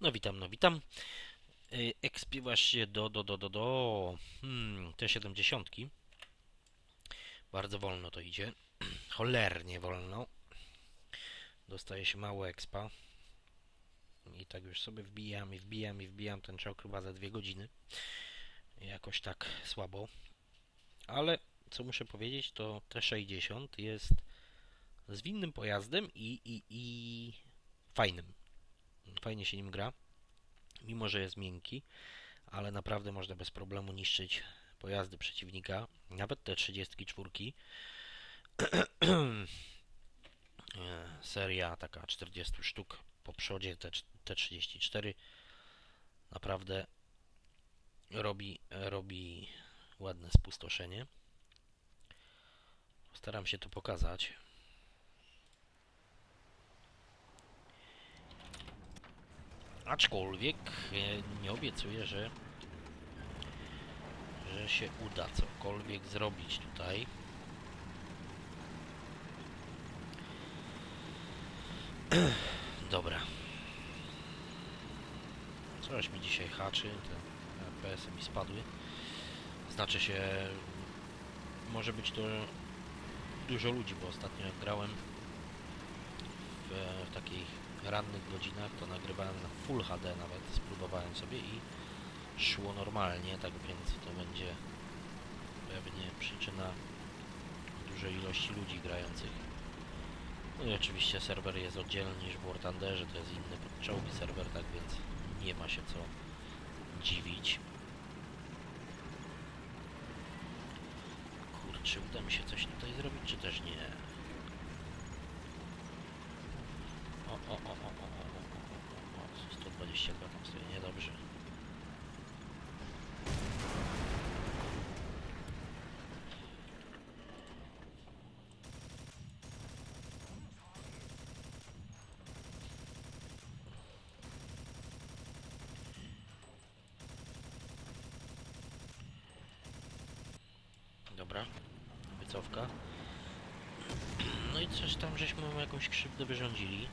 No witam, no witam. Y, Ekspie właśnie do, do, do, do, do hmm, te 70. Bardzo wolno to idzie. Cholernie wolno. Dostaje się mało expa. I tak już sobie wbijam i wbijam i wbijam ten czołg chyba za dwie godziny. Jakoś tak słabo. Ale co muszę powiedzieć, to T60 jest zwinnym pojazdem i, i, i fajnym. Fajnie się nim gra, mimo że jest miękki, ale naprawdę można bez problemu niszczyć pojazdy przeciwnika, nawet te 34. E, Seria taka 40 sztuk po przodzie, te, te 34 naprawdę robi, robi ładne spustoszenie. Staram się to pokazać. Aczkolwiek e, nie obiecuję, że, że się uda cokolwiek zrobić tutaj. Dobra. Coś mi dzisiaj haczy, te FPS-y mi spadły. Znaczy się, może być to dużo ludzi, bo ostatnio jak grałem w, w takiej rannych godzinach to nagrywałem na Full HD nawet, spróbowałem sobie i szło normalnie, tak więc to będzie pewnie przyczyna dużej ilości ludzi grających. No i oczywiście serwer jest oddzielny niż w War Thunderze, to jest inny podczołgi serwer, tak więc nie ma się co dziwić. Kurczę, uda mi się coś tutaj zrobić, czy też nie? o, o, o, o, o, o, 120 gramów sobie niedobrze. Dobra, wycofka. No i coś tam żeśmy jakąś krzywdę wyrządzili.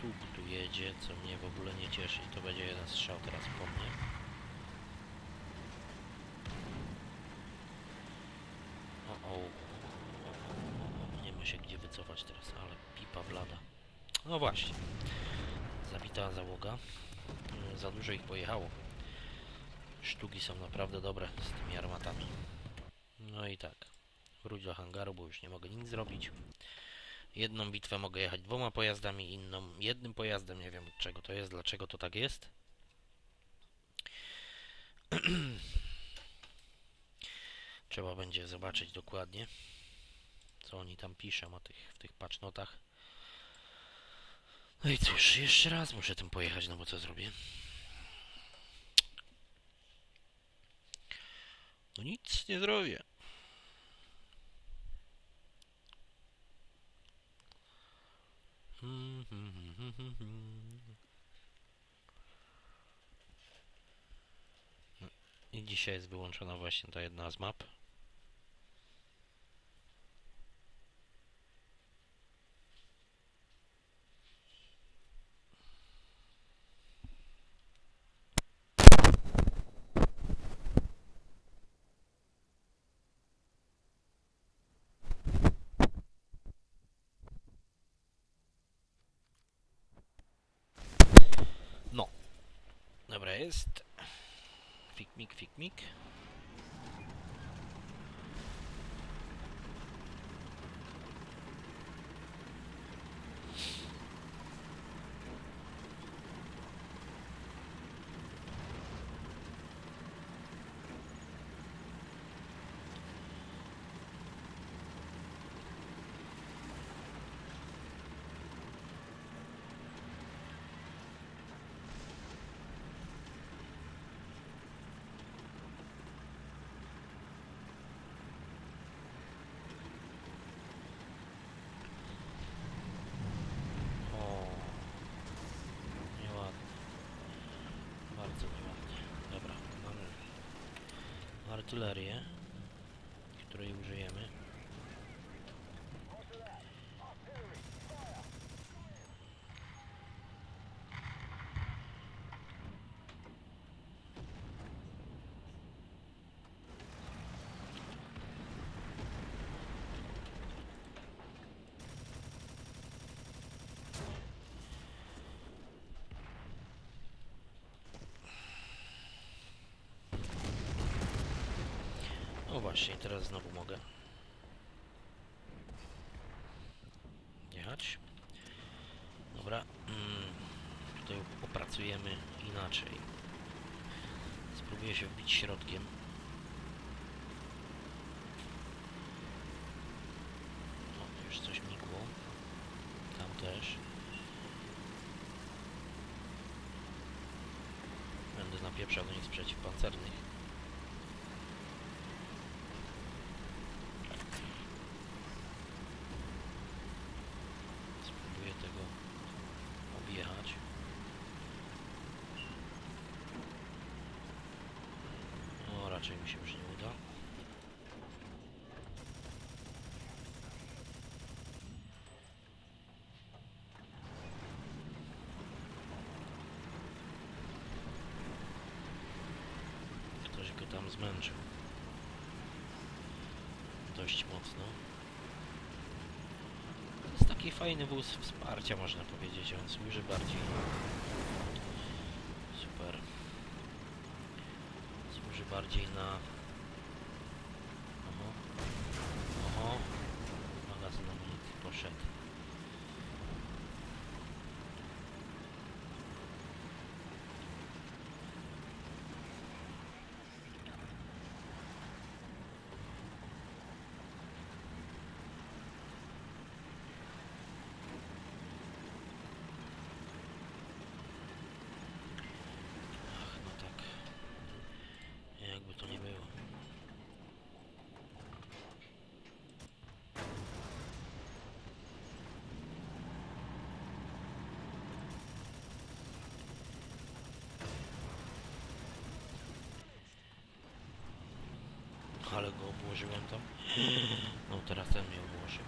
Sztuk tu jedzie, co mnie w ogóle nie cieszy. To będzie jeden strzał teraz po mnie. O, o, o, nie ma się gdzie wycofać teraz, ale pipa blada. No właśnie. Zabita załoga. E, Za dużo ich pojechało. Sztuki są naprawdę dobre z tymi armatami. No i tak. Wróć do hangaru, bo już nie mogę nic zrobić. Jedną bitwę mogę jechać dwoma pojazdami, inną jednym pojazdem. Nie wiem czego to jest, dlaczego to tak jest. Trzeba będzie zobaczyć dokładnie, co oni tam piszą o tych, w tych patchnotach. No i cóż, jeszcze raz muszę tym pojechać, no bo co zrobię? No nic nie zrobię. Hmm, hmm, hmm, hmm, hmm, hmm. No I dzisiaj jest wyłączona właśnie ta jedna z map. jest... Fik, mik, fik, mik. Artylerię, której użyjemy. Faktycznie, teraz znowu mogę. Jechać. Dobra. Mm, tutaj opracujemy inaczej. Spróbuję się wbić środkiem. O, już coś migło. Tam też. Będę napieprzał do nich z przeciwpancernych. Spróbuję tego objechać. No, raczej mi się już nie uda. Ktoś go tam zmęczył. Dość mocno. To jest taki fajny wóz wsparcia, można powiedzieć. On służy bardziej. Super. Służy bardziej na. Oho. Oho. Magazyn amunicji poszedł. Ach, no tak. Jakby to nie było. Ale go obłożyłem tam. No teraz ten mnie obłożył.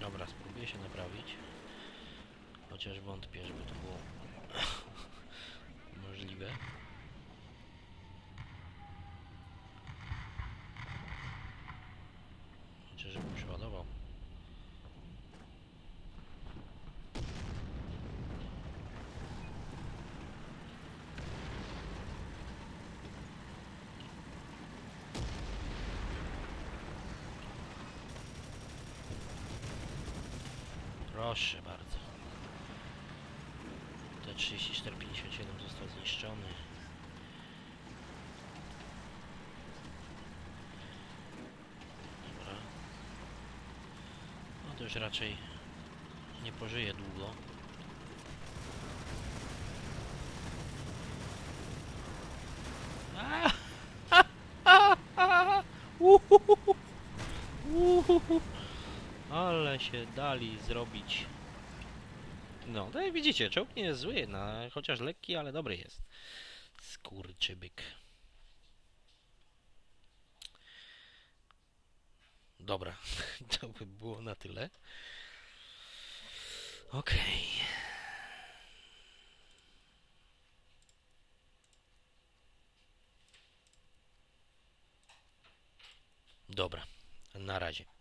Dobra, spróbuję się naprawić. Chociaż wątpię, żeby to było możliwe. Proszę bardzo. T-3457 został zniszczony. Dobra. No to już raczej nie pożyje długo. Uhuhu. Uhuhu. Ale się dali zrobić. No, no i widzicie, czołg nie jest zły, no, chociaż lekki, ale dobry jest. Skurczybyk. Dobra, to by było na tyle. Okej. Dobra, na razie.